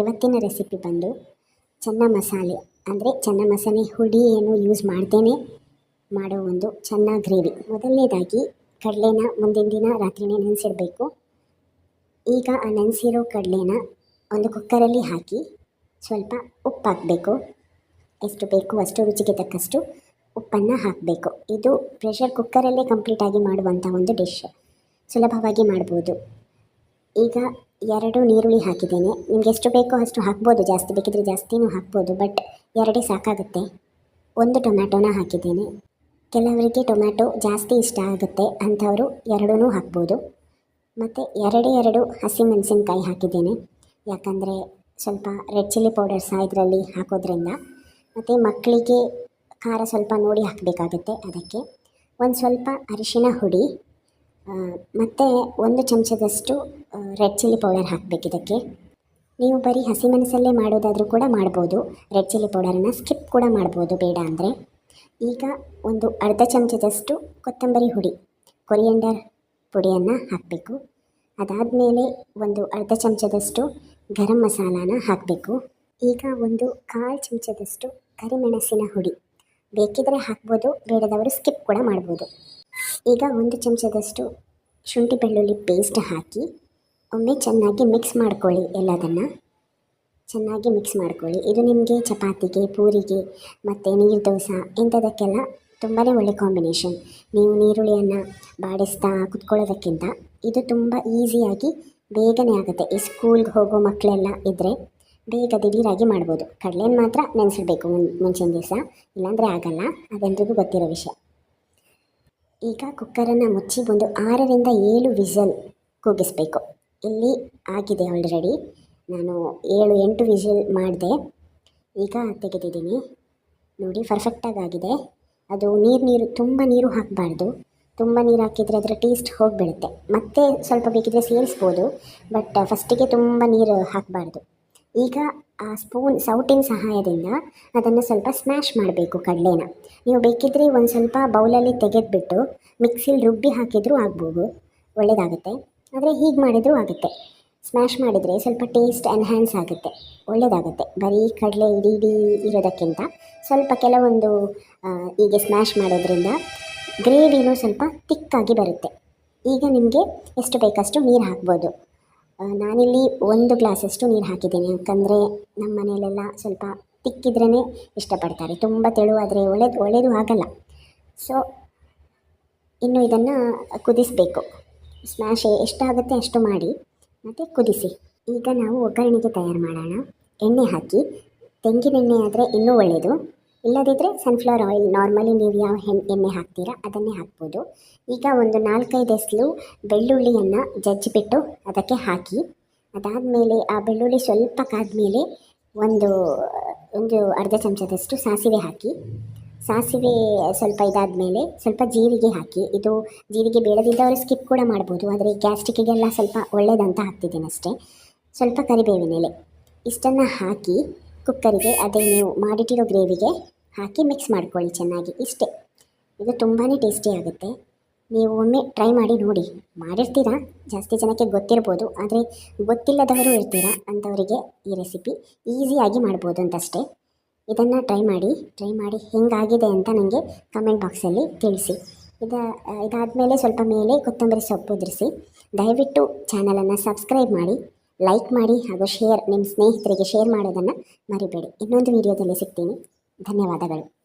ಇವತ್ತಿನ ರೆಸಿಪಿ ಬಂದು ಚೆನ್ನ ಮಸಾಲೆ. ಅಂದರೆ ಚೆನ್ನ ಮಸಾಲೆ ಹುಡಿ ಏನು ಯೂಸ್ ಮಾಡ್ತೇನೆ ಮಾಡೋ ಒಂದು ಚೆನ್ನ ಗ್ರೇವಿ ಮೊದಲನೇದಾಗಿ ಕಡಲೆನ ಮುಂದಿನ ದಿನ ರಾತ್ರಿನೇ ನೆನೆಸಿಡಬೇಕು. ಈಗ ಆ ನೆನೆಸಿರೋ ಕಡಲೆನ ಒಂದು ಕುಕ್ಕರಲ್ಲಿ ಹಾಕಿ ಸ್ವಲ್ಪ ಉಪ್ಪು ಹಾಕಬೇಕು. ಎಷ್ಟು ಬೇಕು ಅಷ್ಟು ರುಚಿಗೆ ತಕ್ಕಷ್ಟು ಉಪ್ಪನ್ನು ಹಾಕಬೇಕು. ಇದು ಪ್ರೆಷರ್ ಕುಕ್ಕರಲ್ಲೇ ಕಂಪ್ಲೀಟಾಗಿ ಮಾಡುವಂಥ ಒಂದು ಡಿಶ್ ಸುಲಭವಾಗಿ ಮಾಡ್ಬೋದು. ಈಗ ಎರಡು ನೀರುಳ್ಳಿ ಹಾಕಿದ್ದೇನೆ. ನಿಮ್ಗೆ ಎಷ್ಟು ಬೇಕೋ ಅಷ್ಟು ಹಾಕ್ಬೋದು. ಜಾಸ್ತಿ ಬೇಕಿದ್ರೆ ಜಾಸ್ತಿನೂ ಹಾಕ್ಬೋದು. ಬಟ್ ಎರಡೇ ಸಾಕಾಗುತ್ತೆ. ಒಂದು ಟೊಮ್ಯಾಟೋನ ಹಾಕಿದ್ದೇನೆ. ಕೆಲವರಿಗೆ ಟೊಮ್ಯಾಟೊ ಜಾಸ್ತಿ ಇಷ್ಟ ಆಗುತ್ತೆ. ಅಂಥವರು ಎರಡೂ ಹಾಕ್ಬೋದು. ಮತ್ತು ಎರಡೇ ಎರಡು ಹಸಿಮೆಣಸಿನ್ಕಾಯಿ ಹಾಕಿದ್ದೇನೆ. ಯಾಕಂದರೆ ಸ್ವಲ್ಪ ರೆಡ್ ಚಿಲ್ಲಿ ಪೌಡರ್ ಸಹ ಇದರಲ್ಲಿ ಹಾಕೋದ್ರಿಂದ. ಮತ್ತು ಮಕ್ಕಳಿಗೆ ಖಾರ ಸ್ವಲ್ಪ ನೋಡಿ ಹಾಕಬೇಕಾಗುತ್ತೆ ಅದಕ್ಕೆ. ಒಂದು ಸ್ವಲ್ಪ ಅರಿಶಿನ ಹುಡಿ ಮತ್ತು ಒಂದು ಚಮಚದಷ್ಟು ರೆಡ್ ಚಿಲ್ಲಿ ಪೌಡರ್ ಹಾಕಬೇಕು ಇದಕ್ಕೆ. ನೀವು ಬರೀ ಹಸಿಮೆಣಸಲ್ಲೇ ಮಾಡೋದಾದರೂ ಕೂಡ ಮಾಡ್ಬೋದು. ರೆಡ್ ಚಿಲ್ಲಿ ಪೌಡರನ್ನು ಸ್ಕಿಪ್ ಕೂಡ ಮಾಡ್ಬೋದು, ಬೇಡ ಅಂದರೆ. ಈಗ ಒಂದು ಅರ್ಧ ಚಮಚದಷ್ಟು ಕೊತ್ತಂಬರಿ ಹುಡಿ ಕೊರಿಯಂಡರ್ ಪುಡಿಯನ್ನು ಹಾಕಬೇಕು. ಅದಾದಮೇಲೆ ಒಂದು ಅರ್ಧ ಚಮಚದಷ್ಟು ಗರಂ ಮಸಾಲಾನ ಹಾಕಬೇಕು. ಈಗ ಒಂದು ಕಾಲು ಚಮಚದಷ್ಟು ಕರಿಮೆಣಸಿನ ಹುಡಿ. ಬೇಕಿದ್ದರೆ ಹಾಕ್ಬೋದು, ಬೇಡದವರು ಸ್ಕಿಪ್ ಕೂಡ ಮಾಡ್ಬೋದು. ಈಗ ಒಂದು ಚಮಚದಷ್ಟು ಶುಂಠಿ ಬೆಳ್ಳುಳ್ಳಿ ಪೇಸ್ಟ್ ಹಾಕಿ, ಒಮ್ಮೆ ಚೆನ್ನಾಗಿ ಮಿಕ್ಸ್ ಮಾಡ್ಕೊಳ್ಳಿ ಎಲ್ಲದನ್ನು. ಚೆನ್ನಾಗಿ ಮಿಕ್ಸ್ ಮಾಡ್ಕೊಳ್ಳಿ. ಇದು ನಿಮಗೆ ಚಪಾತಿಗೆ, ಪೂರಿಗೆ ಮತ್ತು ನೀರು ದೋಸೆ ಇಂಥದಕ್ಕೆಲ್ಲ ತುಂಬಾ ಒಳ್ಳೆ ಕಾಂಬಿನೇಷನ್ ನೀವು ನೀರುಳ್ಳಿಯನ್ನು ಬಾಡಿಸ್ತಾ ಕುತ್ಕೊಳ್ಳೋದಕ್ಕಿಂತ ಇದು ತುಂಬ ಈಸಿಯಾಗಿ ಬೇಗನೆ ಆಗುತ್ತೆ. ಈ ಸ್ಕೂಲ್ಗೆ ಹೋಗೋ ಮಕ್ಕಳೆಲ್ಲ ಇದ್ದರೆ ಬೇಗ ದಿಢೀರಾಗಿ ಮಾಡ್ಬೋದು. ಕಡಲೆನ ಮಾತ್ರ ನೆನೆಸಿಡ್ಬೇಕು ಮುಂಚಿನ ದಿವಸ. ಇಲ್ಲಾಂದರೆ ಆಗಲ್ಲ. ಅದೆಲ್ಲರಿಗೂ ಗೊತ್ತಿರೋ ವಿಷಯ. ಈಗ ಕುಕ್ಕರನ್ನು ಮುಚ್ಚಿ ಒಂದು ಆರರಿಂದ ಏಳು ವಿಸಲ್ ಕೂಗಿಸ್ಬೇಕು. ಇಲ್ಲಿ ಆಗಿದೆ ಆಲ್ರೆಡಿ ನಾನು ಏಳು, ಎಂಟು ವಿಸಿಲ್ ಮಾಡಿದೆ. ಈಗ ತೆಗೆದಿದ್ದೀನಿ. ನೋಡಿ ಪರ್ಫೆಕ್ಟಾಗಿ ಆಗಿದೆ. ಅದು ನೀರು ನೀರು, ತುಂಬ ನೀರು ಹಾಕಬಾರ್ದು. ತುಂಬ ನೀರು ಹಾಕಿದರೆ ಅದರ ಟೇಸ್ಟ್ ಹೋಗಿಬಿಡುತ್ತೆ. ಮತ್ತೆ ಸ್ವಲ್ಪ ಬೇಕಿದ್ರೆ ಸೇರಿಸ್ಬೋದು ಬಟ್ ಫಸ್ಟಿಗೆ ತುಂಬ ನೀರು ಹಾಕಬಾರ್ದು. ಈಗ ಸ್ಪೂನ್ ಸೌಟಿನ ಸಹಾಯದಿಂದ ಅದನ್ನು ಸ್ವಲ್ಪ ಸ್ಮ್ಯಾಶ್ ಮಾಡಬೇಕು ಕಡಲೆನ. ನೀವು ಬೇಕಿದ್ರೆ ಒಂದು ಸ್ವಲ್ಪ ಬೌಲಲ್ಲಿ ತೆಗೆದುಬಿಟ್ಟು ಮಿಕ್ಸಿಲಿ ರುಬ್ಬಿ ಹಾಕಿದರೂ ಆಗ್ಬೋದು. ಒಳ್ಳೆಯದಾಗುತ್ತೆ ಆದರೆ ಹೀಗೆ ಮಾಡಿದರೂ ಆಗುತ್ತೆ. ಸ್ಮ್ಯಾಶ್ ಮಾಡಿದರೆ ಸ್ವಲ್ಪ ಟೇಸ್ಟ್ ಎನ್ಹ್ಯಾನ್ಸ್ ಆಗುತ್ತೆ. ಒಳ್ಳೆಯದಾಗುತ್ತೆ ಬರೀ ಕಡಲೆ ಇಡೀ ಇಡೀ ಇರೋದಕ್ಕಿಂತ ಸ್ವಲ್ಪ ಕೆಲವೊಂದು ಆ, ಹೀಗೆ ಸ್ಮ್ಯಾಶ್ ಮಾಡೋದ್ರಿಂದ ಗ್ರೇವಿನೂ ಸ್ವಲ್ಪ ತಿಕ್ಕಾಗಿ ಬರುತ್ತೆ. ಈಗ ನಿಮಗೆ ಎಷ್ಟು ಬೇಕಷ್ಟು ನೀರು ಹಾಕ್ಬೋದು. ಆ, ನಾನಿಲ್ಲಿ ಒಂದು ಗ್ಲಾಸಷ್ಟು ನೀರು ಹಾಕಿದ್ದೀನಿ. ಯಾಕಂದರೆ ನಮ್ಮ ಮನೆಯಲ್ಲೆಲ್ಲ ಸ್ವಲ್ಪ ತಿಕ್ಕಿದ್ರೇ ಇಷ್ಟಪಡ್ತಾರೆ. ತುಂಬ ತೆಳುವಾದರೆ ಒಳ್ಳೆದು ಒಳ್ಳೆಯದು ಆಗಲ್ಲ. ಸೊ ಇನ್ನು ಇದನ್ನು ಕುದಿಸಬೇಕು. ಸ್ಮ್ಯಾಶ್ ಎಷ್ಟಾಗುತ್ತೆ ಅಷ್ಟು ಮಾಡಿ, ಮತ್ತು ಕುದಿಸಿ. ಈಗ ನಾವು ಒಗ್ಗರಣೆಗೆ ತಯಾರು ಮಾಡೋಣ. ಎಣ್ಣೆ ಹಾಕಿ. ತೆಂಗಿನೆಣ್ಣೆ ಆದರೆ ಇನ್ನೂ ಒಳ್ಳೆಯದು ಇಲ್ಲದಿದ್ದರೆ ಸನ್ಫ್ಲವರ್ ಆಯಿಲ್ ನಾರ್ಮಲಿ ನೀವು ಯಾವ ಹೆಣ್, ಎಣ್ಣೆ ಹಾಕ್ತೀರಾ, ಅದನ್ನೇ ಹಾಕ್ಬೋದು. ಈಗ ಒಂದು ನಾಲ್ಕೈದು ಎಸ್ಲು ಬೆಳ್ಳುಳ್ಳಿಯನ್ನು ಜಜ್ಜಿಬಿಟ್ಟು ಅದಕ್ಕೆ ಹಾಕಿ, ಅದಾದಮೇಲೆ ಆ ಬೆಳ್ಳುಳ್ಳಿ ಸ್ವಲ್ಪ ಕಾದ್ಮೇಲೆ ಒಂದು ಒಂದು ಅರ್ಧ ಚಮಚದಷ್ಟು ಸಾಸಿವೆ ಹಾಕಿ, ಸಾಸಿವೆ ಸ್ವಲ್ಪ ಇದಾದಮೇಲೆ ಸ್ವಲ್ಪ ಜೀರಿಗೆ ಹಾಕಿ, ಇದು ಜೀರಿಗೆ ಬೇಡದಿದ್ದವರು ಸ್ಕಿಪ್ ಕೂಡ ಮಾಡ್ಬೋದು, ಆದರೆ ಗ್ಯಾಸ್ಟ್ರಿಕ್ಕಿಗೆಲ್ಲ ಸ್ವಲ್ಪ ಒಳ್ಳೆಯದಂತ ಹಾಕ್ತಿದ್ದೀನಿ ಅಷ್ಟೇ ಸ್ವಲ್ಪ ಕರಿಬೇವಿನ ಎಲೆ, ಇಷ್ಟನ್ನು ಹಾಕಿ ಕುಕ್ಕರಿಗೆ ಅದೇ ನೀವು ಮಾಡಿಟ್ಟಿರೋ ಗ್ರೇವಿಗೆ ಹಾಕಿ ಮಿಕ್ಸ್ ಮಾಡ್ಕೊಳ್ಳಿ ಚೆನ್ನಾಗಿ, ಇಷ್ಟೇ. ಇದು ತುಂಬಾ ಟೇಸ್ಟಿ ಆಗುತ್ತೆ. ನೀವು ಒಮ್ಮೆ ಟ್ರೈ ಮಾಡಿ ನೋಡಿ. ಮಾಡಿರ್ತೀರಾ? ಜಾಸ್ತಿ ಜನಕ್ಕೆ ಗೊತ್ತಿರ್ಬೋದು, ಆದರೆ ಗೊತ್ತಿಲ್ಲದವರು ಇರ್ತೀರಾ ಅಂಥವರಿಗೆ ಈ ರೆಸಿಪಿ ಈಸಿಯಾಗಿ ಮಾಡ್ಬೋದು ಅಂತಷ್ಟೇ. ಇದನ್ನು ಟ್ರೈ ಮಾಡಿ ಟ್ರೈ ಮಾಡಿ ಹೆಂಗಾಗಿದೆ ಅಂತ ನನಗೆ ಕಮೆಂಟ್ ಬಾಕ್ಸಲ್ಲಿ ತಿಳಿಸಿ. ಇದ, ಇದಾದಮೇಲೆ ಸ್ವಲ್ಪ ಮೇಲೆ ಕೊತ್ತಂಬರಿ ಸೊಪ್ಪು ಉದುರಿಸಿ. ದಯವಿಟ್ಟು ಚಾನಲನ್ನು ಸಬ್ಸ್ಕ್ರೈಬ್ ಮಾಡಿ. ಲೈಕ್ ಮಾಡಿ ಹಾಗೂ ಶೇರ್ ನಿಮ್ಮ ಸ್ನೇಹಿತರಿಗೆ ಶೇರ್ ಮಾಡೋದನ್ನು ಮರಿಬೇಡಿ. ಇನ್ನೊಂದು ವಿಡಿಯೋದಲ್ಲಿ ಸಿಗ್ತೀನಿ. ಧನ್ಯವಾದಗಳು.